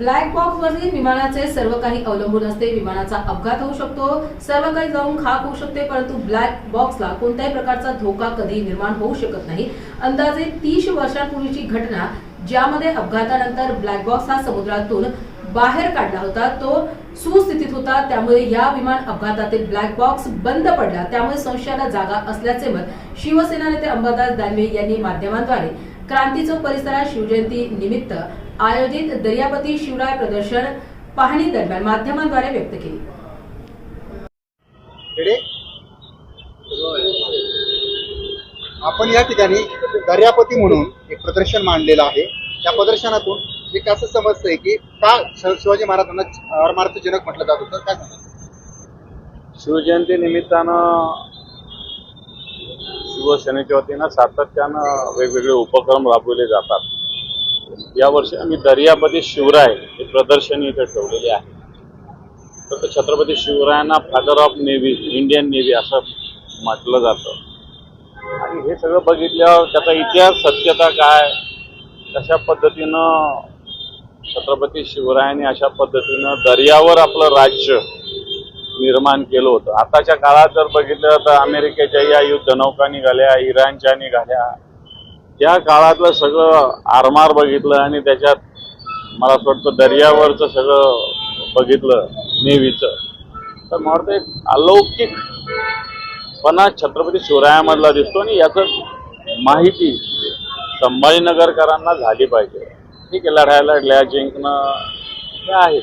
Black बॉक्सवरील विमानाचे सर्व काही अवलंबून असते. विमानाचा अपघात होऊ शकतो सर्व काही जाऊन खाक होऊ शकते परंतु ब्लॅक बॉक्सला कोणत्याही प्रकारचा धोका कधी निर्माण होऊ शकत नाही. अंदाजे तीस वर्षांपूर्वीची घटना ज्यामध्ये अपघातानंतर ब्लॅक बॉक्स हा समुद्रातून बाहेर काढला होता तो सुस्थितीत होता. त्यामुळे या विमान अपघातातील ब्लॅक बॉक्स बंद पडला. त्यामुळे संशयाला जागा असल्याचे मत शिवसेना नेते अंबादास दानवे यांनी माध्यमांद्वारे क्रांतीचौक परिसरात शिवजयंती निमित्त आयोजित दर्यापती शिवराय प्रदर्शन पाहणी दरम्यान माध्यमांद्वारे व्यक्त केली. आपण या ठिकाणी दर्यापती म्हणून एक प्रदर्शन मांडलेलं आहे. त्या प्रदर्शनातून एक असं समजतंय की का शिवाजी महाराजांना परमार्थ जनक म्हटलं जात होतं? काय सांगा शिवजयंती निमित्तानं शिवसेनेच्या वतीनं सातत्यानं वेगवेगळे उपक्रम राबवले जातात. यावर्षी आम्ही दर्यापती शिवराय हे प्रदर्शन इथे ठेवलेले आहे. तर Chhatrapati शिवरायांना father of navy Indian navy असं म्हटलं जातं. आणि हे सगळं बघितल्यावर त्याचा इतिहास सत्यता काय? कशा पद्धतीनं छत्रपती शिवरायांनी अशा पद्धतीनं दर्यावर आपलं राज्य निर्माण केलं होतं? आताच्या काळात जर बघितलं तर अमेरिकेच्या या युद्धनौका निघाल्या इराणच्या निघाल्या त्या काळातलं सगळं आरमार बघितलं आणि त्याच्यात मला असं वाटतं दर्यावरचं सगळं बघितलं नेव्हीचं. तर मला वाटतं एक अलौकिकपणा छत्रपती शिवरायामधला दिसतो आणि याचं माहिती संभाजीनगरकरांना झाली पाहिजे. ठीक आहे लढाया लढल्या जिंकणं हे आहे.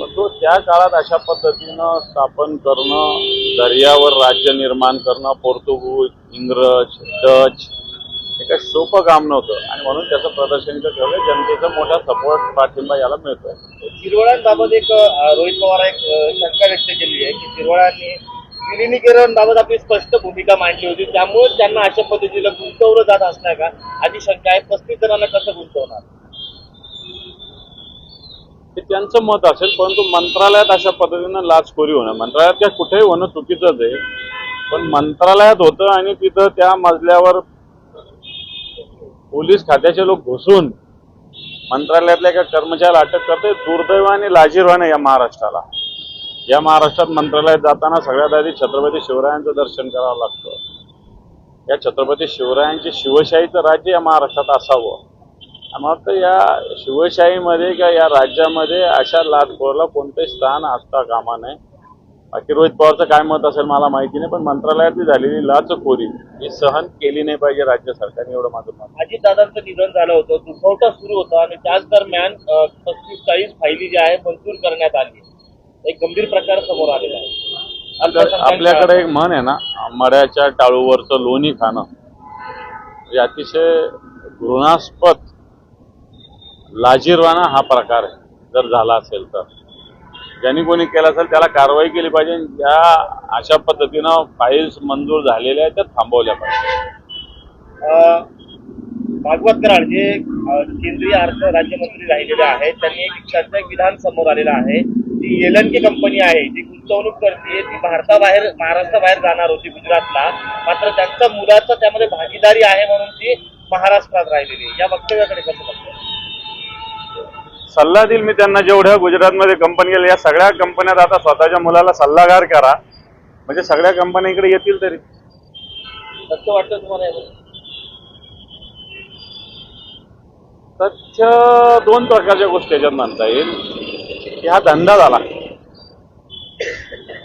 पण तो त्या काळात अशा पद्धतीनं स्थापन करणं दर्यावर राज्य निर्माण करणं पोर्तुगीज इंग्रज डच हे काही सोपं काम नव्हतं. आणि म्हणून त्याचं प्रदर्शन इथं ठेवलं जनतेचा मोठा सपोर्ट पाठिंबा याला मिळतोय. शिरवळांबाबत एक रोहित पवार एक शंका व्यक्त केली आहे की शिरवळांनी विलिनीकरण आपली स्पष्ट भूमिका मांडली होती. त्यामुळे त्यांना अशा पद्धतीला गुंतवलं जात असणार का? आधी शंका आहे पस्तीस जणांना कसं गुंतवणार? ते त्यांचं मत असेल परंतु मंत्रालयात अशा पद्धतीनं लाचखोरी होणं. मंत्रालयात काय कुठेही होणं चुकीचंच आहे. पण मंत्रालयात होतं आणि तिथं त्या मजल्यावर पोलीस खात्याचे लोक घुसून मंत्रालयातल्या एका कर्मचाऱ्याला अटक करते. दुर्दैवाने लाजीरवाने या महाराष्ट्राला. या महाराष्ट्रात मंत्रालयात जाताना सगळ्यात आधी छत्रपती शिवरायांचं दर्शन करावं लागतं. या छत्रपती शिवरायांचे शिवशाहीचं राज्य या महाराष्ट्रात असावं. मग मला या शिवशाहीमध्ये किंवा या राज्यामध्ये अशा लाचखोरला कोणतंही स्थान असता कामा नये. बाकी रोहित पवारचं काय मत असेल मला माहिती नाही पण मंत्रालयातली झालेली लाचखोरी ही सहन केली नाही पाहिजे राज्य सरकारने एवढं माझं मत. अजितदादांचं निधन झालं होतं दुखवटा सुरू होता आणि त्याच दरम्यान पस्तीस चाळीस फायली जी आहे मंजूर करण्यात आली एक गंभीर प्रकार समोर आलेला आहे. आपल्या- आपल्याकडे एक म्हण आहे ना मड्याच्या टाळूवरचं लोणी खाणं. म्हणजे अतिशय घृणास्पद लाजीरवाना हा प्रकार आहे. जर झाला असेल तर. ज्यांनी कोणी केलं असेल त्याला कारवाई केली पाहिजे. ज्या अशा पद्धतीनं फाईल्स मंजूर झालेल्या आहेत त्या थांबवल्या पाहिजे. अ, भागवत कराड जे केंद्रीय अर्थ राज्यमंत्री राहिलेले आहेत त्यांनी एक चर्चा एक विधान समोर आलेलं आहे. ती एलएनके कंपनी आहे जी गुंतवणूक करते ती भारताबाहेर महाराष्ट्राबाहेर जाणार होती गुजरातला. मात्र त्यांच्या मुलाचं त्यामध्ये भागीदारी आहे म्हणून ती महाराष्ट्रात राहिलेली या वक्तव्याकडे कसं बघतो सल्ला देईल मी त्यांना जेवढ्या गुजरातमध्ये कंपनी गेल्या या सगळ्या कंपन्यात आता स्वतःच्या मुलाला सल्लागार करा. म्हणजे सगळ्या कंपन्या इकडे येतील तरी. सत्य वाटतं तुम्हाला? तथ्य दोन प्रकारच्या गोष्टी याच्यात म्हणता येईल. की हा धंदा झाला.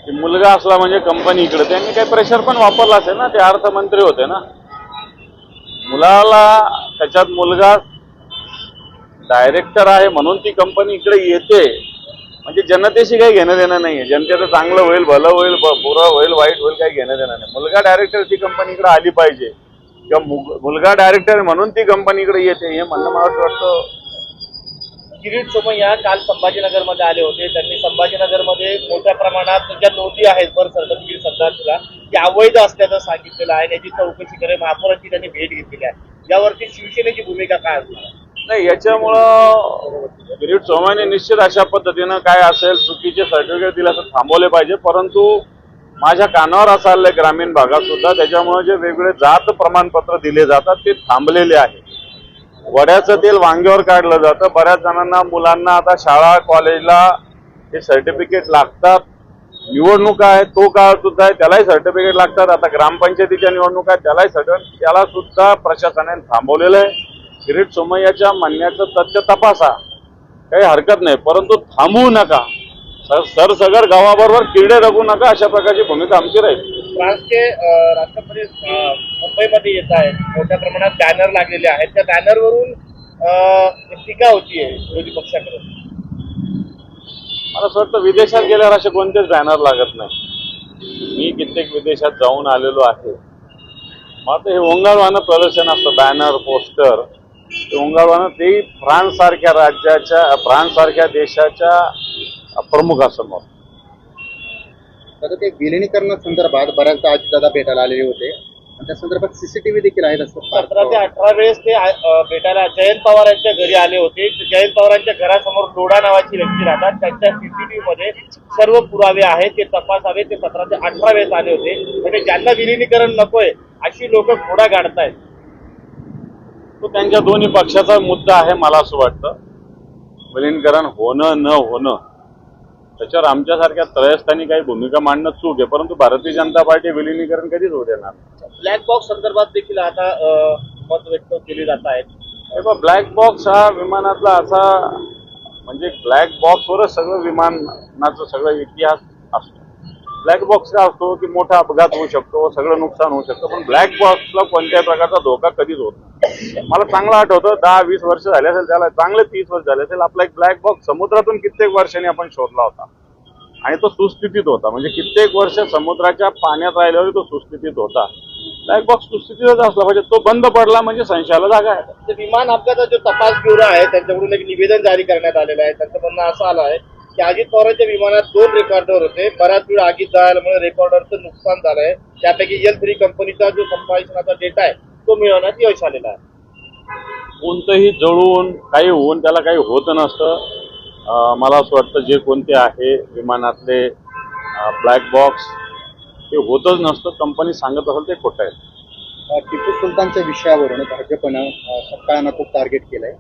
की मुलगा असला म्हणजे कंपनी इकडे. त्यांनी काही प्रेशर पण वापरला असेल ना ते अर्थमंत्री होते ना. मुलाला त्याच्यात मुलगा डायरेक्टर आहे म्हणून ती कंपनी इकडे येते. म्हणजे जनतेशी काही घेणं देणं नाहीये. जनतेचं चांगलं होईल भलं होईल बुरं होईल वाईट होईल काही घेणं देणं नाही. मुलगा डायरेक्टर ती कंपनी इकडे आली पाहिजे. किंवा मुलगा डायरेक्टर म्हणून ती कंपनी इकडे येते हे म्हणणं मला वाटतं. किरीट सोमय्या काल संभाजीनगरमध्ये आले होते. त्यांनी संभाजीनगरमध्ये मोठ्या प्रमाणात ज्या नोंदी आहेत बर सरदार तुला. त्या अवैध असल्याचं सांगितलेलं आहे. त्याची चौकशी करे महापौरांची त्यांनी भेट घेतलेली आहे. यावरती शिवसेनेची भूमिका काय असणार? नाही याच्यामुळं किरीट सोमाने निश्चित अशा पद्धतीनं काय असेल चुकीचे सर्टिफिकेट दिले असं थांबवले पाहिजे. परंतु माझ्या कानावर असं आलंय ग्रामीण भागात सुद्धा त्याच्यामुळे जे वेगवेगळे जात प्रमाणपत्र दिले जातात ते थांबलेले आहे. वड्याचं तेल वांग्यावर काढलं जातं. बऱ्याच जणांना मुलांना आता शाळा कॉलेजला हे सर्टिफिकेट लागतात. निवडणुका आहे तो काळ सुद्धा आहे त्यालाही सर्टिफिकेट लागतात. आता ग्रामपंचायतीच्या निवडणुका आहे त्यालाही सर्टिफिकेट त्याला सुद्धा प्रशासनाने थांबवलेलं आहे. किरीट सोमय्याच्या म्हणण्याचं तथ्य तपासा. काही हरकत नाही परंतु थांबवू नका. सर सरसगड गावाबरोबर किरडे रगू नका अशा प्रकारची भूमिका आमची राहील. फ्रान्सचे राष्ट्रपती मुंबईमध्ये येत आहेत. मोठ्या प्रमाणात बॅनर लागलेले आहेत. त्या बॅनरवरून टीका होतीये विरोधी पक्षाकडे मला असं वाटतं विदेशात गेल्यावर असे कोणतेच बॅनर लागत नाही. मी कित्येक विदेशात जाऊन आलेलो आहे. आता हे ओंगाळवानं प्रदर्शन असतं बॅनर पोस्टर ते ओंगाळवानं तेही फ्रान्स सारख्या राज्याच्या फ्रान्स सारख्या देशाच्या प्रमुखासमोर. आता ते विलिनीकरणासंदर्भात बऱ्याचदा दादा भेटायला आलेले होते. आणि त्या संदर्भात सीसीटीव्ही देखील आहेत असं सतरा ते अठरा वेळेस ते अं, भेटायला जयंत पवार यांच्या घरी आले होते. जयंत पवारांच्या घरासमोर लोढा नावाची व्यक्ती राहतात. त्यांच्या सीसीटीव्ही मध्ये सर्व पुरावे आहेत. ते तपासावे. ते सतरा ते अठरा वेळेस आले होते. म्हणजे ज्यांना विलिनीकरण नकोय अशी लोक घोडा गाडतायत. तो त्यांच्या दोन्ही पक्षाचा मुद्दा आहे मला असं वाटतं. विलीनीकरण होणं न होणं त्याच्यावर आमच्यासारख्या त्रयस्थानी काही भूमिका मांडणं चूक आहे. परंतु भारतीय जनता पार्टी विलिनीकरण कधीच होऊ देणार. ब्लॅक बॉक्स संदर्भात देखील आता मत व्यक्त केली जात आहेत. हे बघ ब्लॅक बॉक्स हा विमानातला असा म्हणजे ब्लॅक बॉक्सवरच सगळं विमानाचं सगळं इतिहास असतो. ब्लॅक बॉक्स काय असतो की मोठा अपघात होऊ शकतो सगळं नुकसान होऊ शकतं पण ब्लॅक बॉक्सला कोणत्याही प्रकारचा धोका कधीच होत नाही. मला चांगलं आठवतं दहा वीस वर्ष झाले असेल त्याला चांगले तीस वर्ष झाले असेल आपला एक ब्लॅक बॉक्स समुद्रातून कित्येक वर्षांनी आपण शोधला होता. आणि तो सुस्थितीत होता म्हणजे कित्येक वर्ष समुद्राच्या पाण्यात राहिल्यावर तो सुस्थितीत होता. ब्लॅक बॉक्स सुस्थितीतच असला पाहिजे तो बंद पडला म्हणजे संशयाला जागा आहे. ते विमान अपघाताचा जो तपास ब्युरो आहे त्यांच्याकडून एक निवेदन जारी करण्यात आलेलं आहे त्यांचं म्हणणं असं आलं आहे की अजित पवारांच्या विमानात दोन रेकॉर्डर होते. बराच वेळ आगीत जळाल्यामुळे रेकॉर्डरचं नुकसान झालंय. त्यापैकी एल थ्री कंपनीचा जो संभाषणाचा डेटा आहे तो मिळवण्यात यश आलेला आहे. कोणतंही जळून काही होऊन त्याला काही होत नसतं. मला असं वाटतं जे कोणते आहे विमानातले ब्लॅक बॉक्स ते होतच नसतं. कंपनी सांगत असेल ते खोटं आहे. टिपू सुलतानच्या विषयावरून भाजपनं अ, सत्ताळांना खूप टार्गेट केलंय.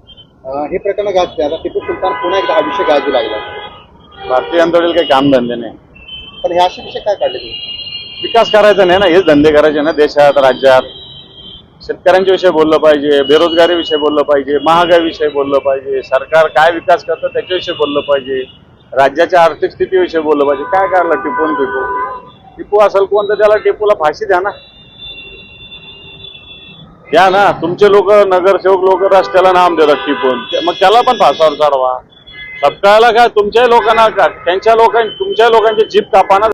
हे प्रकरण गाजते आता टिपू सुलतान पुन्हा एकदा हा विषय गाजू लागला भारतीय जनता पार्टीला काही काम धंदे नाही. पण हे असे विषय काय काढले तुम्ही? विकास करायचा नाही ना हेच धंदे करायचे ना देशात राज्यात. शेतकऱ्यांच्या विषयी बोललं पाहिजे बेरोजगारी विषयी बोललं पाहिजे महागाई विषयी बोललं पाहिजे सरकार काय विकास करतं त्याच्याविषयी बोललं पाहिजे राज्याच्या आर्थिक स्थितीविषयी बोललं पाहिजे काय काढलं टिपून टिपू? टिपू असेल कोण तर त्याला टिपूला फाशी द्या ना. द्या ना तुमचे लोक नगरसेवक लोक रस्त्याला नाम देतात टिपून. मग त्याला पण फासावर चढवा. सपकाळाला काय? तुमच्याही लोकांना का त्यांच्या लोकां तुमच्या लोकांची जीप कापाना